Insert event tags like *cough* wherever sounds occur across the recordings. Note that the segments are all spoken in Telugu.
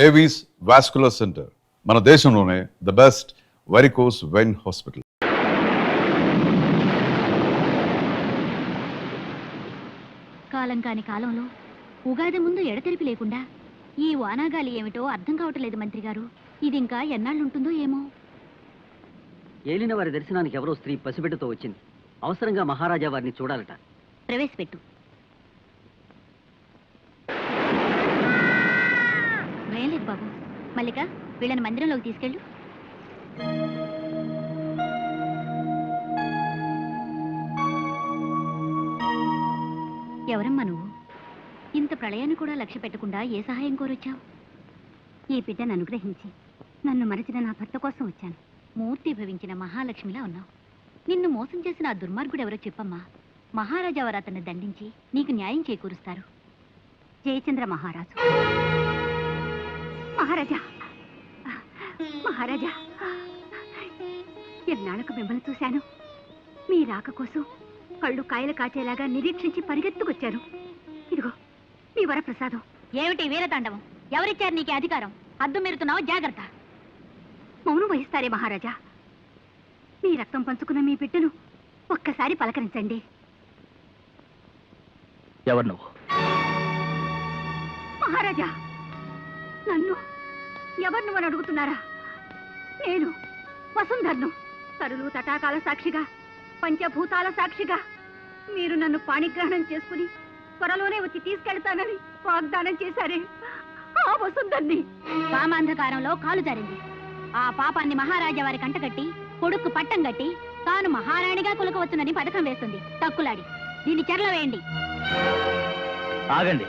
ఏవీస్ వాస్కులర్ సెంటర్ మన దేశంలోనే the best varicose vein hospital కాలం కాని కాలంలో ఉగాది ముందు ఎడతెరిపి లేకుండా ఈ వానాగాలి ఏమిటో అర్థం కావట్లేదు మంత్రి గారు. ఇది ఇంకా ఎన్నాళ్ళుంటుందో ఏమో. ఏలిన వారి దర్శనానికి ఎవరో స్త్రీ పసిబిడ్డతో వచ్చింది. అవసరంగా మహారాజా వారిని చూడాలట. ప్రవేశపెట్టు. భయం లేదు బాబు. మల్లిక వీళ్ళని మందిరంలోకి తీసుకెళ్ళు. ఎవరమ్మా నువ్వు? ఇంత ప్రళయాన్ని కూడా లక్ష్య పెట్టకుండా ఏ సహాయం కోరొచ్చావు? ఈ బిడ్డను అనుగ్రహించి నన్ను మరచిన నా భర్త కోసం వచ్చాను. మూర్తి భవించిన మహాలక్ష్మిలా ఉన్నావు. నిన్ను మోసం చేసిన ఆ దుర్మార్గుడు ఎవరో చెప్పమ్మా. మహారాజా వారు అతన్ని దండించి నీకు న్యాయం చేకూరుస్తారు. జయచంద్ర మహారాజు. మహారాజా. మహారాజా. ఎన్నాళ్ళకు మిమ్మల్ని చూశాను? మీ రాక కోసం కళ్ళు కాయలు కాచేలాగా నిరీక్షించి పరిగెత్తుకొచ్చాను. ఇదిగో మీ వరప్రసాదం. ఏమిటి వీరతాండవం? ఎవరిచ్చారు నీకు అధికారం? అద్దు మీరుతున్నావు జాగ్రత్త. మౌనం వహిస్తారే మహారాజా. మీ రక్తం పంచుకున్న మీ బిడ్డను ఒక్కసారి పలకరించండి. ఎవరు నువ్వు? మహారాజా నన్ను ఎవరు నువ్వని అడుగుతున్నారా? నేను వసుంధర్ను తరులు తటాకాల సాక్షిగా పంచభూతాల సాక్షిగా. మీరు నన్ను పాణిగ్రహణం చేసుకుని త్వరలోనే వచ్చి తీసుకెళ్తానని వాగ్దానం చేశారే ఆ వసుంధర్ని. కామాంధకారంలో కాలు జారింది. ఆ పాపాన్ని మహారాజా వారి కంటగట్టి కొడుకు పట్టం కట్టి తాను మహారాణిగా కొలుకవచ్చునని పథకం వేస్తుంది. తక్కులాడి దీన్ని చెరల వేయండి ఆగండి.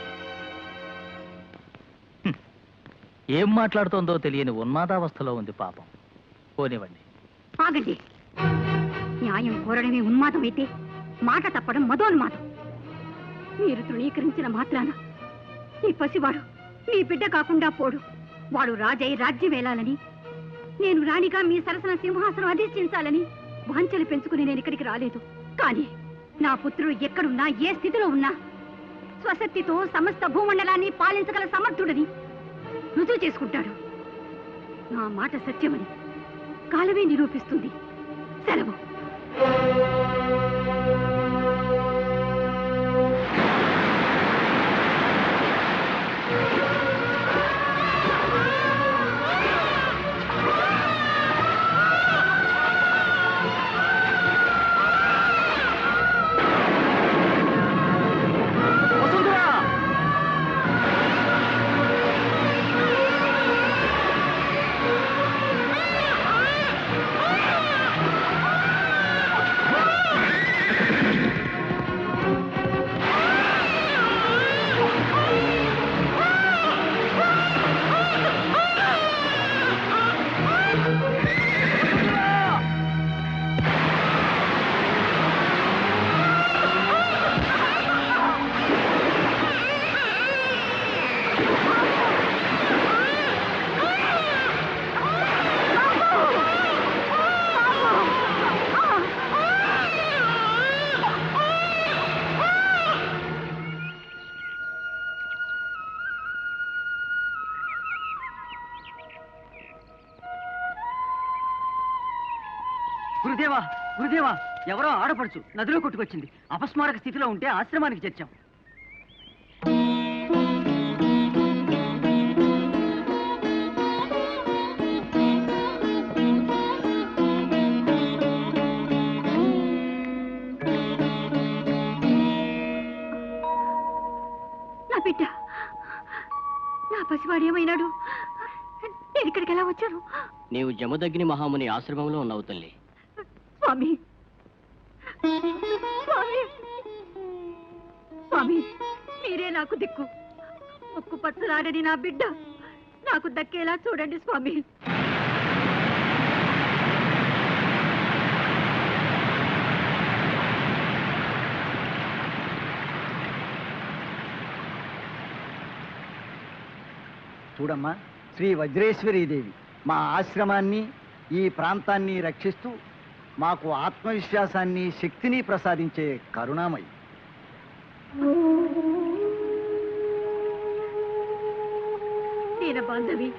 ఏం మాట్లాడుతోందో తెలియని ఉన్మాదావస్థలో ఉంది పాపం. పోనివ్వండి. ఆగండి. న్యాయం కోరడమే ఉన్మాదం అయితే మాట తప్పడం మదోన్మాదం. మీరు తృణీకరించిన మాత్రాన ఈ పసివాడు మీ బిడ్డ కాకుండా పోడు. వాడు రాజై రాజ్యం వేలాలని నేను రాణిగా మీ సరసన సింహాసనం అధిష్ఠించాలని వాంఛలు పెంచుకుని నేను ఇక్కడికి రాలేదు. కానీ నా పుత్రుడు ఎక్కడున్నా ఏ స్థితిలో ఉన్నా స్వశక్తితో సమస్త భూమండలాన్ని పాలించగల సమర్థుడని రుజువు చేసుకుంటాడు. నా మాట సత్యమని కాలమే నిరూపిస్తుంది. సెలవు. గురుదేవా గురుదేవా ఎవరో ఆడపడుచు నదిలో కొట్టుకొచ్చింది. అపస్మారక స్థితిలో ఉంటే ఆశ్రమానికి చేర్చాం. నా బిడ్డ నా పసివాడు ఏమైనాడు? నేను ఇక్కడికి ఎలా వచ్చాను? నీవు జమదగ్ని మహాముని ఆశ్రమంలో ఉన్నావు తల్లి. స్వామి. స్వామి. స్వామి మీరే నాకు దిక్కు. ముక్కు పచ్చలాడని నా బిడ్డ నాకు దక్కేలా చూడండి స్వామి. చూడమ్మా శ్రీ వజ్రేశ్వరీదేవి మా ఆశ్రమాన్ని ఈ ప్రాంతాన్ని రక్షిస్తూ మాకు ఆత్మవిశ్వాసాన్ని శక్తిని ప్రసాదించే కరుణామయి. దీన బాంధవి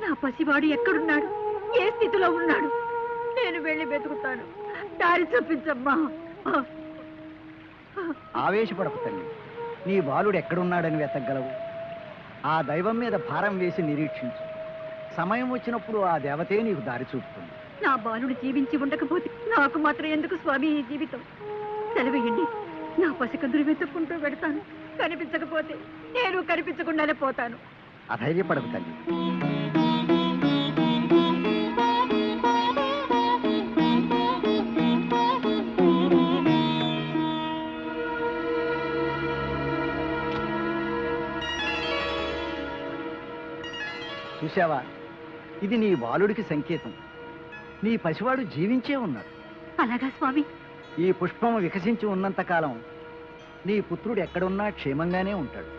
నా పసివాడు ఎక్కడున్నాడు? ఏ స్థితిలో ఉన్నాడు? నేను వెళ్ళి వెతుకుతాను. దారి చూపించమ్మా. ఆవేశపడకు తల్లి. నీ బాలుడు ఎక్కడున్నాడని వెతకగలవు. ఆ దైవం మీద భారం వేసి నిరీక్షించు. సమయం వచ్చినప్పుడు ఆ దేవతే నీకు దారి చూపుతుంది. నా బాలుడు జీవించి ఉండకపోతే నాకు మాత్రం ఎందుకు స్వామి ఈ జీవితం? సెలవేయండి నా పసికందులు వెతుక్కుంటూ పెడతాను కనిపించకపోతే నేను కనిపించకుండానే పోతాను. అధైర్యపడదు తల్లి. చూశావా? ఇది నీ బాలుడికి సంకేతం. నీ పసివాడు జీవించే ఉన్నాడు. అలాగా స్వామి. ఈ పుష్పం వికసించి ఉన్నంత కాలం నీ పుత్రుడు ఎక్కడున్నా క్షేమంగానే ఉంటాడు.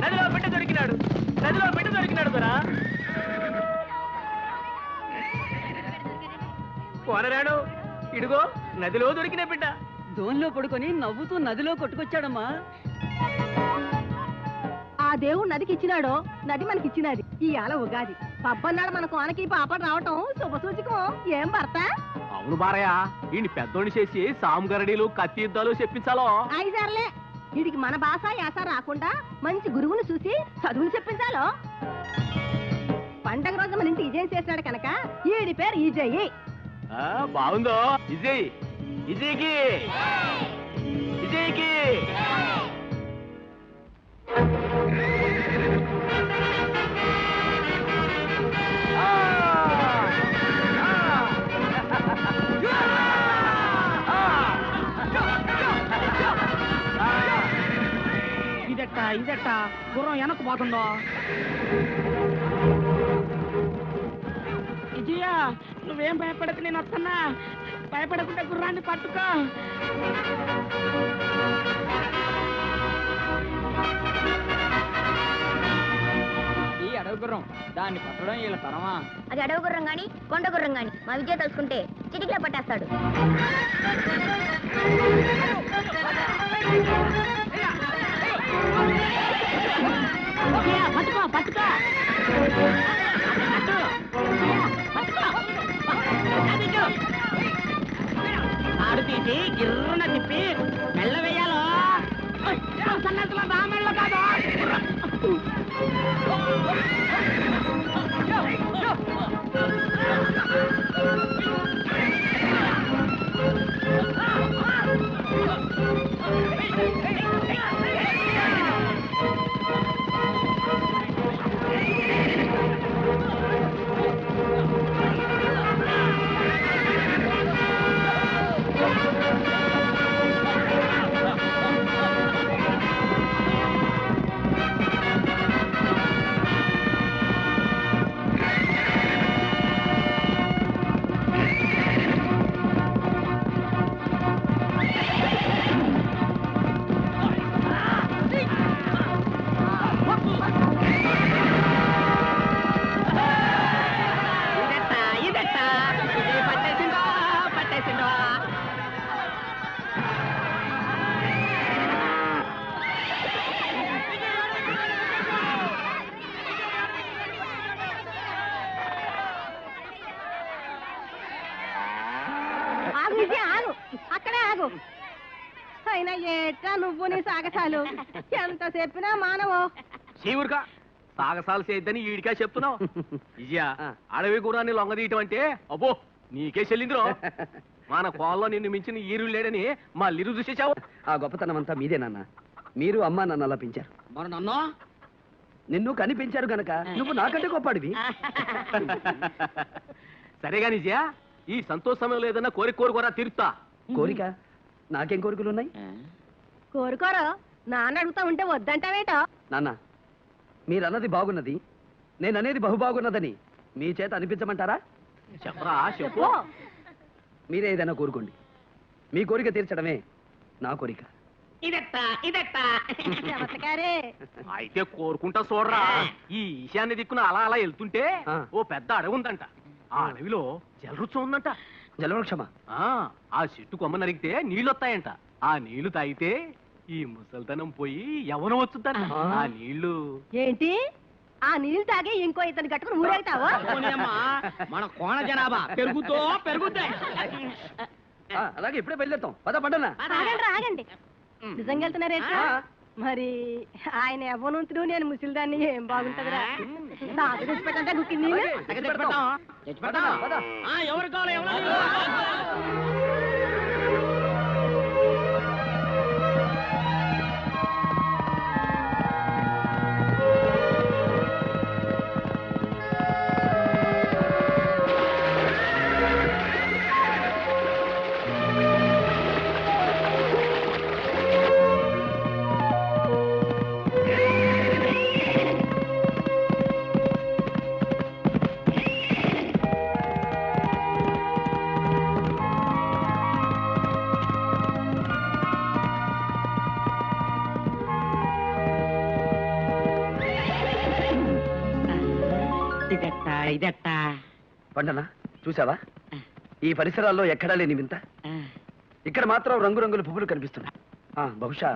నదిలో బిడ్డ దొరికినాడు. నదిలో బిడ్డ దొరికినాడు దొరా. కోనరాడు ఇడుగో నదిలో దొరికిన బిడ్డ. దోన్లో పడుకొని నవ్వుతూ నదిలో కొట్టుకొచ్చాడమ్మా. ఆ దేవుడు నదికి ఇచ్చినాడో నది మనకి ఇచ్చినది ఈ ఆల ఉగాది. పబ్బన్నాడు మన కోనకి పాప రావటం శుభ సూచకం ఏం భర్త? అవును బారయ్య ఈయన పెద్దోని చేసి సాంగరడీలు కత్తి యుద్ధాలు చెప్పించాలో. ఐదారులే వీడికి మన భాష యాస రాకుండా మంచి గురువుని చూసి చదువులు చెప్పించాలో? పండగ రోజు మన ఇంటి విజయం చేసినాడు కనుక ఈడి పేరు ఈజయ్యి ఆ, బాగుందో? విజయ్ విజయ్కి విజయ్కి ఇదెట్ట ఇదెట్ట? గుర్రం వెనక్కు పోతుందో. విజయ నువ్వేం భయపడకు నేను వస్తున్నా భయపడకుండా గుర్రాన్ని పట్టుకో ఈ అడవి గుర్రం దాన్ని పట్టడం వీళ్ళ తరమా అది అడవి గుర్రం గాని కొండ గుర్రం గాని మా విజయ తలుచుకుంటే చిటికలో పట్టేస్తాడు పట్టుకో పట్టుకో ఆడు తీసి గిర్రున తిప్పి మెల్ల వేయాలో. సన్నట్టులో బా కాదు. సాగసాలు. ఎంత చెప్పినా మానవు. శివురుగా సాగసాలు చేయొద్దని ఈడికా చెప్తున్నావు. విజయ అడవి గురాన్ని లొంగదీయటం అంటే అబ్బో నీకే చెల్లిందిరో. మన కోల్లో నిన్ను మించిన ఈరుడు లేడని మా లిరు చూసేసావు ఆ గొప్పతనం అంతా మీదే నాన్న. మీరు అమ్మ నన్ను అలా పెంచారు. మరి నన్ను? నిన్ను కనిపించారు గనక నువ్వు నాకంటే గొప్పడివి సరేగా నిజయ ఈ సంతోష ఏదన్నా కోరిక కోరుకోరా తీరుతా కోరిక? నాకేం కోరికలు ఉన్నాయి? కోరుకోరు నాన్న అడుగుతా ఉంటే వద్దంటావేటో? నాన్న మీరన్నది బాగున్నది నేను అనేది బహు బాగున్నదని మీ చేత అనిపించమంటారా? చెప్పరా చెప్పు. మీరే ఏదైనా కోరుకోండి. మీ కోరిక తీర్చడమే నా కోరిక. ఇదెట్ట ఇదెట్ట? చమత్కారే అయితే కోరుకుంటా చూడరా ఈ ఈశాన్య దిక్కున అలా అలా వెళ్తుంటే ఆ. ఓ పెద్ద అడవి ఉందంట. ఆ అడవిలో జలరుచ్చం ఉందంట. జలవృక్షమా? ఆ ఆ చెట్టు కొమ్మ నరిగితే నీళ్ళు వస్తాయంట ఆ నీళ్ళు తాగితే ఈ ముసల్తనం పోయి ఎవరు వచ్చుద్దంట. ఆ. నీళ్ళు. ఏంటి? ఆ నీళ్ళు తాగి ఇంకో ఇతను కట్టుకుని ఊరేగుతావా మన కోణ జనాభా పెరుగుతో పెరుగుతాయి ఆ, అలాగే ఇప్పుడే బయలుదేరుతాం. పద పడ్డనా ఆగండి ఆగండి. నిజంగా వెళ్తున్నారేంటి మరి ఆయన ఎవ్వనుంతుడు నేను ముసిలిదాన్ని ఏం బాగుంటదిరా? నాకు తెచ్చిపెట్టంటే గుక్కి నీళ్ళు తెచ్చిపెడతాం. తెచ్చిపెడతాం. పద. ఆ, ఎవరు కావాలి చూసావా ఈ పరిసరాల్లో ఎక్కడా లేని వింత. ఇక్కడ మాత్రం రంగురంగుల పువ్వులు కనిపిస్తున్నాయి. బహుశా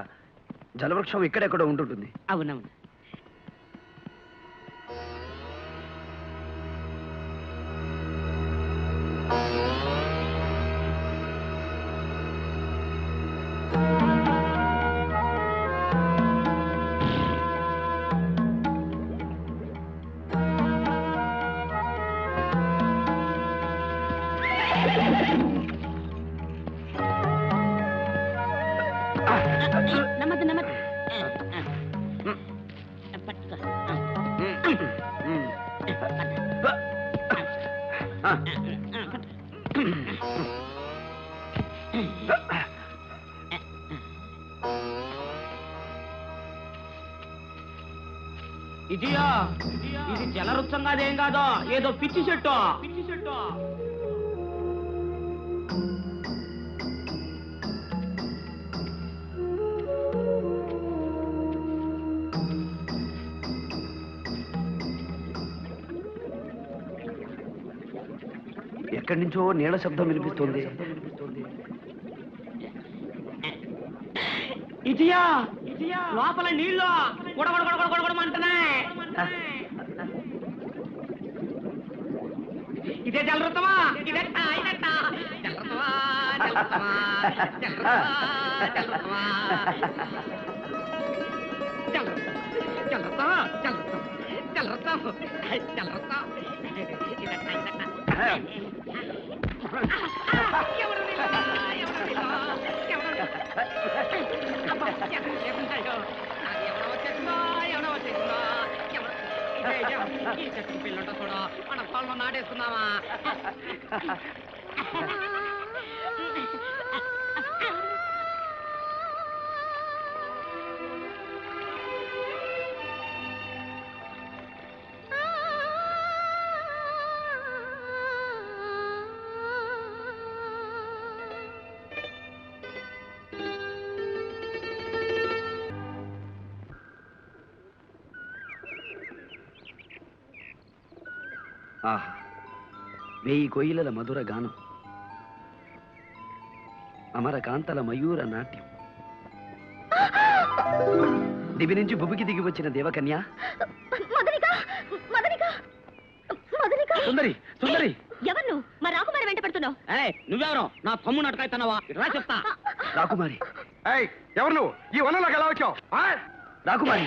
జలవృక్షం ఇక్కడెక్కడో ఉంటుంటుంది. అవునవును. ఇది జలవృక్షం కాదేం కాదో? ఏదో పిచ్చి చెట్టు. పిచ్చి ఎక్కడి నుంచో నీళ్ళ శబ్దం వినిపిస్తుంది. ఇదియా లోపల నీళ్ళు! గొడగొడ గొడగొడ గొడగొడమంటున్నాయి ఇదే జలరుతమా ఇదెట్ట జలరుతమా జలరుతమా జలరుతమా జలరుతమా జలరుతా జలరుతా జలరుతా జలరుతా ఈ చెట్టు పిల్లుంట చూడ మన పళ్ళు నాటేసుకుందామా ఆహా. వెయ్యి కొయ్యల మధుర గానం. అమర కాంతల మయూర నాట్యం. దివి నుంచి భూమికి దిగి వచ్చిన దేవకన్య? మదనిక మదనిక మదనిక సుందరి సుందరి. ఎవరు? నువ్వు మా రాకుమారి వెంట పడుతున్నావు. ఏయ్, నువ్వెవరో? నా రా చెప్తా. రాకుమారి. ఎవరు నువ్వు? ఈ వనంలోకి ఎలా వచ్చావు? రాకుమారి.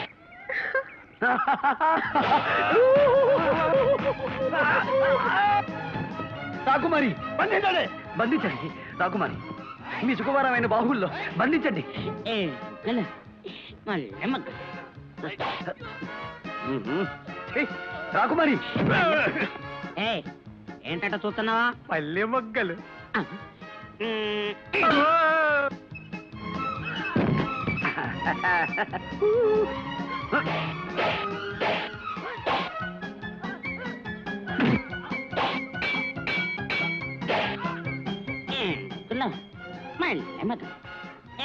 రాకుమారి బంధించండి. బంధించండి రాకుమారి. మీ సుకుమారమైన బాహుల్లో బంధించండి. రాకుమారి. ఏంటట చూస్తున్నావా? పల్లె మొగ్గలు.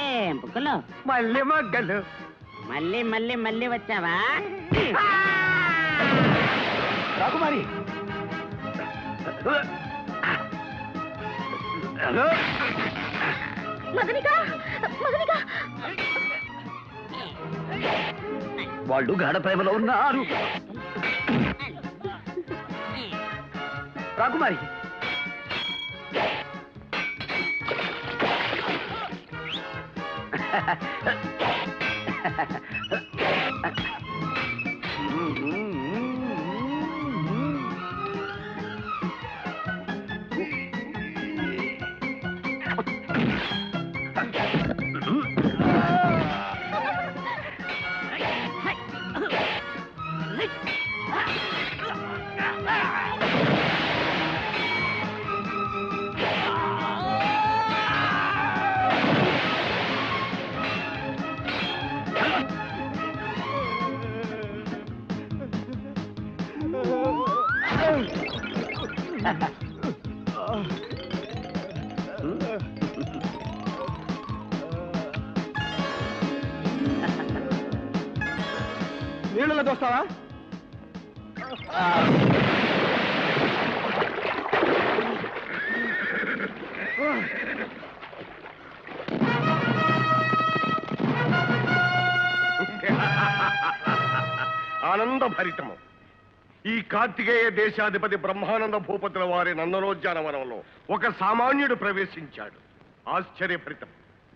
ఏం మళ్ళీ మొగ్గలు మళ్ళీ మళ్ళీ మళ్ళీ వచ్చావా? రాకుమారి. మదనిక మదనిక వాళ్ళు గాఢ ప్రేమలో ఉన్నారు. రాకుమారి *laughs* నీళ్ళలో దోస్తావా ఆనంద భరితము ఈ కార్తికేయ దేశాధిపతి బ్రహ్మానంద భూపతుల వారి నందనోద్యానవనంలో ఒక సామాన్యుడు ప్రవేశించాడు. ఆశ్చర్యభరితం.